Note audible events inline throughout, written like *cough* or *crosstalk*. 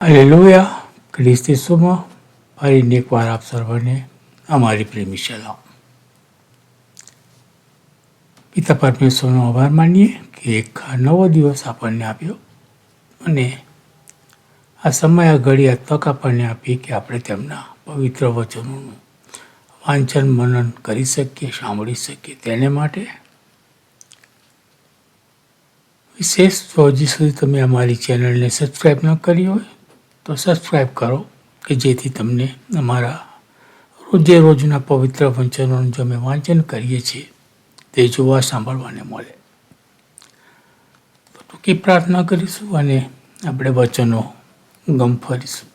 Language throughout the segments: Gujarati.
હાલેલુયા ખ્રિસ્તી સુમાં ફરીને એકવાર આપ સર્વને અમારી પ્રેમી સલામ પિતા પરમેશ્વરનો આભાર માનીએ કે એક નવો દિવસ આપણને આપ્યો અને આ સમય આ ઘડી આ તક આપણને આપી કે આપણે તેમના પવિત્ર વચનોનું વાંચન મનન કરી શકીએ સાંભળી શકીએ તેને માટે વિશેષ જો હજી સુધી તમે અમારી ચેનલને સબસ્ક્રાઈબ ન કરી હોય તો સબસ્ક્રાઈબ કરો કે જેથી તમને અમારા રોજે રોજના પવિત્ર વંચનોનું જો અમે વાંચન કરીએ છીએ તે જોવા સાંભળવાને મળે. તો ટૂંકી પ્રાર્થના કરીશું અને આપણે વચનો ગમ ફરીશું.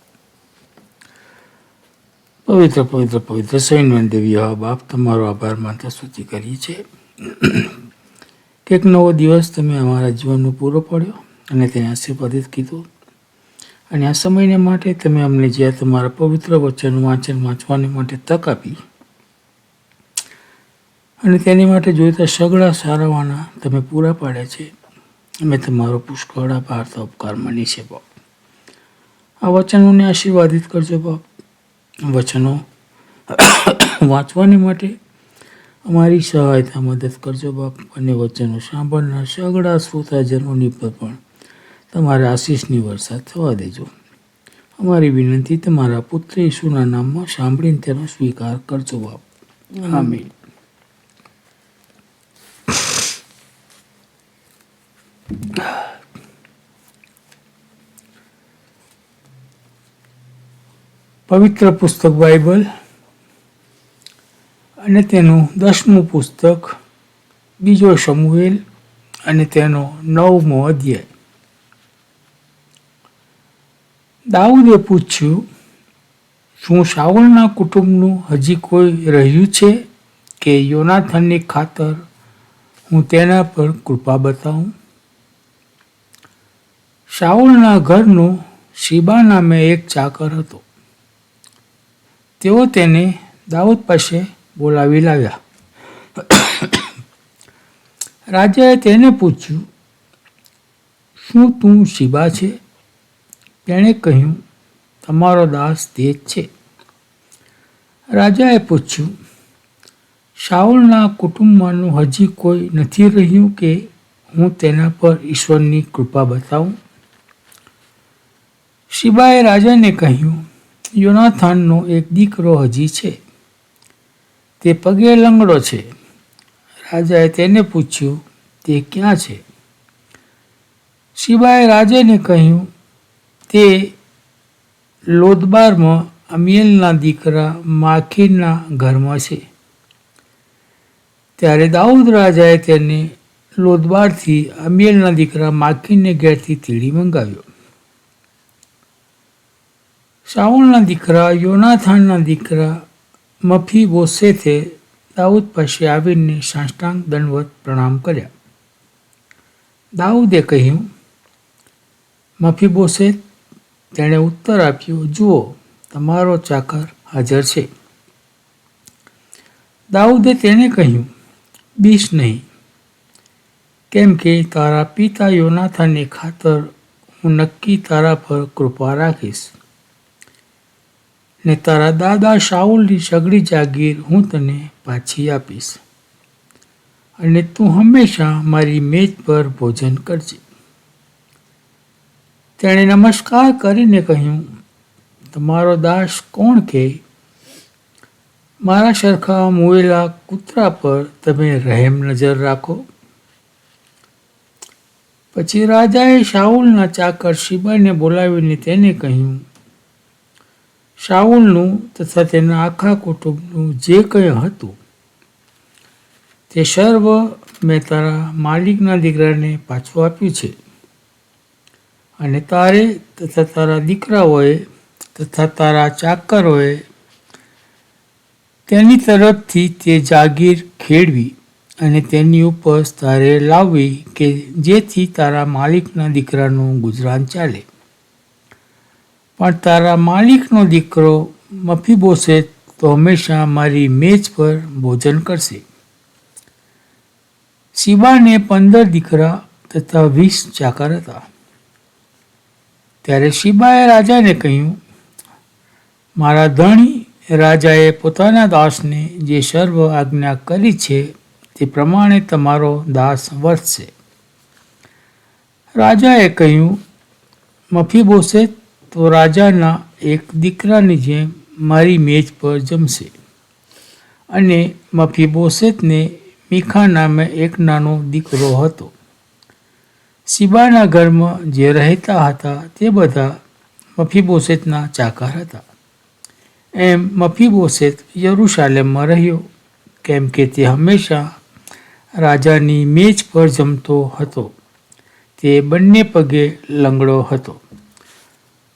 પવિત્ર પવિત્ર પવિત્ર સૈન્ય દેવી હા બાપ, તમારો આભાર માનતા સ્તુતિ કરીએ છીએ. *clears throat* કે એક નવો દિવસ તમે અમારા જીવનનો પૂરો પડ્યો અને તેને આશીર્વાદિત કીધું. અને આ સમયને માટે તમે અમને જ્યાં તમારા પવિત્ર વચન વાંચન વાંચવાની માટે તક આપી અને તેની માટે જોઈતા સગળા સારાવાના તમે પૂરા પાડ્યા છે, અમે તમારો પુષ્કળ આભાર, તો ઉપકાર માની છે, બાપ. આ વચનોને આશીર્વાદિત કરજો, બાપ. વચનો વાંચવાની માટે અમારી સહાયતા મદદ કરજો, બાપ, અને વચનો સાંભળનાર સગળા શ્રોતાજનોની પર પણ તમારા આશીષની વરસાદ થવા દેજો. અમારી વિનંતી તમારા પુત્ર ઈશુના નામમાં સાંભળીને તેનો સ્વીકાર કરજો બાપ. આમીન. પવિત્ર પુસ્તક બાઇબલ અને તેનું દસમું પુસ્તક બીજો સમુએલ અને તેનો નવમો અધ્યાય. દાઉદે પૂછ્યું, શું શાઉલના કુટુંબનું હજી કોઈ રહ્યું છે કે યોનાથનની ખાતર હું તેના પર કૃપા બતાવું? શાઉલના ઘરનો શિબા નામે એક ચાકર હતો. તેઓ તેને દાઉદ પાસે બોલાવી લાવ્યા. રાજાએ તેને પૂછ્યું, શું તું શિબા છે? તેણે કહ્યું, તમારો દાસ તે જ છે. રાજાએ પૂછ્યું શાઉલના કુટુંબમાંનું હજી કોઈ નથી રહ્યું કે હું તેના પર ઈશ્વરની કૃપા બતાવું? શિબાએ રાજાને કહ્યું, યોનાથાનનો એક દીકરો હજી છે. તે પગે લંગડો છે. રાજાએ તેને પૂછ્યું, તે ક્યાં છે? શિબાએ રાજાને કહ્યું તે લોદબારમાં અમિયલના દીકરા માખીના ઘરમાં છે. ત્યારે દાઉદ રાજાએ તેને લોદબારથી અમિયલના દીકરા માખીને ઘેરથી તીડી મંગાવ્યો. શાઉલના દીકરા યોનાથાનના દીકરા મફી બોસેથે દાઉદ પાસે આવીને સાષ્ટાંગ દંડવત પ્રણામ કર્યા. દાઉદે કહ્યું મફી બોસે તેણે ઉત્તર આપ્યો, જુઓ, તમારો ચાકર હાજર છે. દાઉદે તેને કહ્યું, બીશ નહીં. કેમ કે તારા પિતા યોનાથાની ખાતર હું નક્કી તારા પર કૃપા રાખીશ. ને તારા દાદા શાઉલની સગડી જાગીર હું તને પાછી આપીશ. અને તું હંમેશા મારી મેજ પર ભોજન કરજે. તેણે નમસ્કાર કરીને કહ્યું, તમારો દાસ કોણ કે? મારા સરખા મોયેલા કૂતરા પર તમે રહેમ નજર રાખો. પછી રાજાએ શાઉલના ચાકર શિબાને બોલાવીને તેને કહ્યું, શાઉલનું તથા તેના આખા કુટુંબનું જે કંઈ હતું, તે સર્વ મેં તારા માલિકના દીકરાને પાછું આપ્યું છે. અને તારે તથા તારા દીકરાઓએ તથા તારા ચાકરોએ તેની તરફથી તે જાગીર ખેડવી અને તેની ઉપર તારે લાવવી કે જેથી તારા માલિકના દીકરાનું ગુજરાન ચાલે. પણ તારા માલિકનો દીકરો મફીબોસે તો હંમેશા મારી મેજ પર ભોજન કરશે. શિબાને પંદર દીકરા તથા વીસ ચાકર હતા. ત્યારે શિબાએ રાજાને કહ્યું, મારા ધણી રાજાએ પોતાના દાસને જે સર્વ આજ્ઞા કરી છે તે પ્રમાણે તમારો દાસ વર્તશે રાજાએ કહ્યું મફીબોસે તો રાજાના એક દીકરાની જેમ મારી મેજ પર જમશે અને મફીબોસેતને મીખા નામે એક નાનો દીકરો હતો. સિબાના ઘરમાં જે રહેતા હતા તે બધા મફીબોસેતના ચાકર હતા. એમ મફીબોસેત યરુશાલેમમાં રહ્યો, કેમ કે તે હંમેશા રાજાની મેજ પર જમતો હતો. તે બંને પગે લંગડો હતો.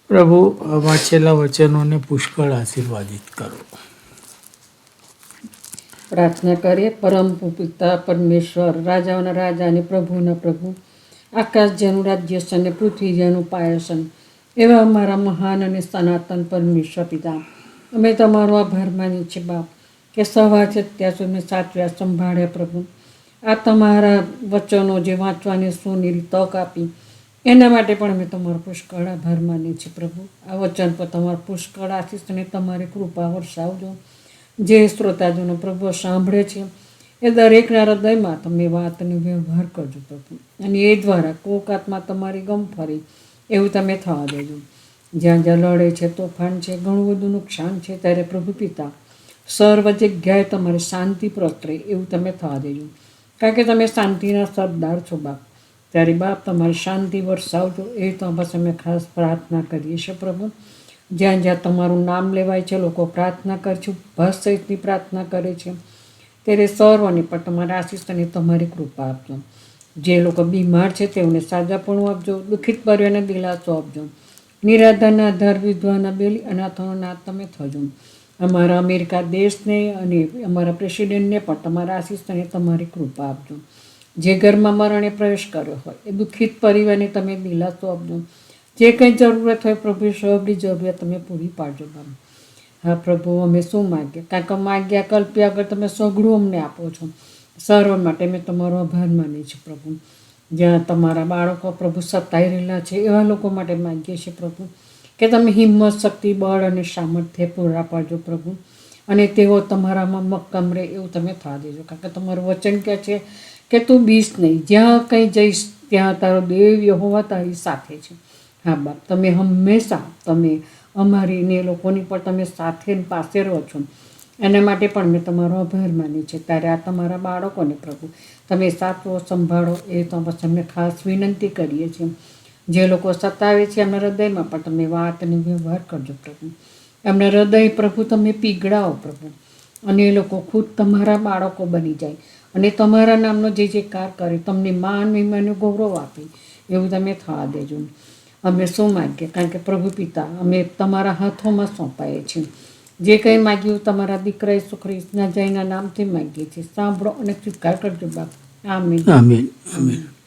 પ્રભુ વાંચેલા વચનોને પુષ્કળ આશીર્વાદિત કરો. પ્રાર્થના કરીએ, પરમ પિતા પરમેશ્વર, રાજાઓના રાજા અને પ્રભુના પ્રભુ. આકાશ જેનું રાજ્ય છે અને પૃથ્વી જેનું પાયસન એવા અમારા મહાન અને સનાતન પરમેશ્વર પિતા. અમે તમારો આભાર માનીએ છીએ બાપ, કે સવાર છે ત્યાં સુધી સાચવ્યા સંભાળ્યા પ્રભુ. આ તમારા વચનો જે વાંચવાની સોનેરી તક આપી, એના માટે પણ અમે તમારો પુષ્કળ આભાર માનીએ છીએ પ્રભુ. આ વચન પર તમારો પુષ્કળ આશીષ અને તમારી કૃપા વરસાવજો. જે શ્રોતાજનો પ્રભુ સાંભળે છે એ દરેકના હૃદયમાં તમે વાતનો વ્યવહાર કરજો પ્રભુ. અને એ દ્વારા કોક આત્મા તમારી ગમ ફરી. એવું તમે થવા દેજો. જ્યાં જ્યાં લડે છે, તોફાન છે, ઘણું બધું નુકસાન છે, ત્યારે પ્રભુ પિતા, સર્વ જગ્યાએ તમારે શાંતિ પ્રસરે એવું તમે થવા દેજો. કારણ કે તમે શાંતિના સરદાર છો બાપ. ત્યારે બાપ તમારે શાંતિ વરસાવજો. એ તો બસ અમે ખાસ પ્રાર્થના કરીએ છીએ પ્રભુ. જ્યાં જ્યાં તમારું નામ લેવાય છે, લોકો પ્રાર્થના કરે છે ભસ સહિતની પ્રાર્થના કરે છે. ત્યારે સર્વને પણ તમારા આશીષ અને તમારી કૃપા આપજો. જે લોકો બીમાર છે તેઓને સાજાપણું આપજો, દુઃખિત પરિવારને દિલાસો આપજો. નિરાધારના આધાર વિધવાના, બેલી અનાથોનો નાથ તમે થજો. અમારા અમેરિકા દેશને અને અમારા પ્રેસિડેન્ટને પણ તમારા આશીષ અને તમારી કૃપા આપજો. જે ઘરમાં મરણે પ્રવેશ કર્યો હોય, એ દુઃખિત પરિવારને તમે દિલાસો આપજો. જે કંઈ જરૂરત હોય પ્રભુ સૌની જરૂરિયાત તમે પૂરી પાડજો. બાબા હા, પ્રભુ, અમે શું માગ્યા કારણ કે માગ્યા કલ્પ્યા આગળ તમે સઘળું અમને આપો છો. સર્વ માટે મેં તમારો આભાર માની છે, પ્રભુ. જ્યાં તમારા બાળકો, પ્રભુ, સતાઈ રહેલા છે, એવા લોકો માટે માગીએ છીએ, પ્રભુ, કે તમે હિંમત, શક્તિ, બળ અને સામર્થ્ય પૂરા પાડજો, પ્રભુ. અને તેઓ તમારામાં મક્કમ રહે એવું તમે થવા દેજો. કારણ કે તમારું વચન કહે છે કે તું બીસ નહીં. જ્યાં કંઈ જઈશ, ત્યાં તારો દેવ યહોવા તારી સાથે છે. હા, બાપ, તમે હંમેશા તમે અમારી ને એ લોકોની પણ તમે સાથે પાસે રહો છો. એના માટે પણ મેં તમારો આભાર માની છે. ત્યારે આ તમારા બાળકોને પ્રભુ, તમે સાચવો, સંભાળો, એ તો બસ અમને ખાસ વિનંતી કરીએ છીએ. જે લોકો સતાવે છે એમના હૃદયમાં પણ તમે વાત વ્યવહાર કરજો પ્રભુ. એમના હૃદય પ્રભુ તમે પીગળાવો પ્રભુ. અને એ લોકો ખુદ તમારા બાળકો બની જાય. અને તમારા નામનો જે જે કાર કરે, તમને માન, મહિમાનું ગૌરવ આપે. એવું તમે થવા દેજો. અમે શું માગીએ? કારણ કે પ્રભુ પિતા, અમે તમારા હાથોમાં સોંપાઈએ છીએ. જે કંઈ માગ્યું તમારા દીકરાએ ઈસુ ખ્રિસ્તના જયના નામથી માગીએ છીએ. સાંભળો અને સ્વીકાર કરજો બાપ. આમીન. આમીન આમીન.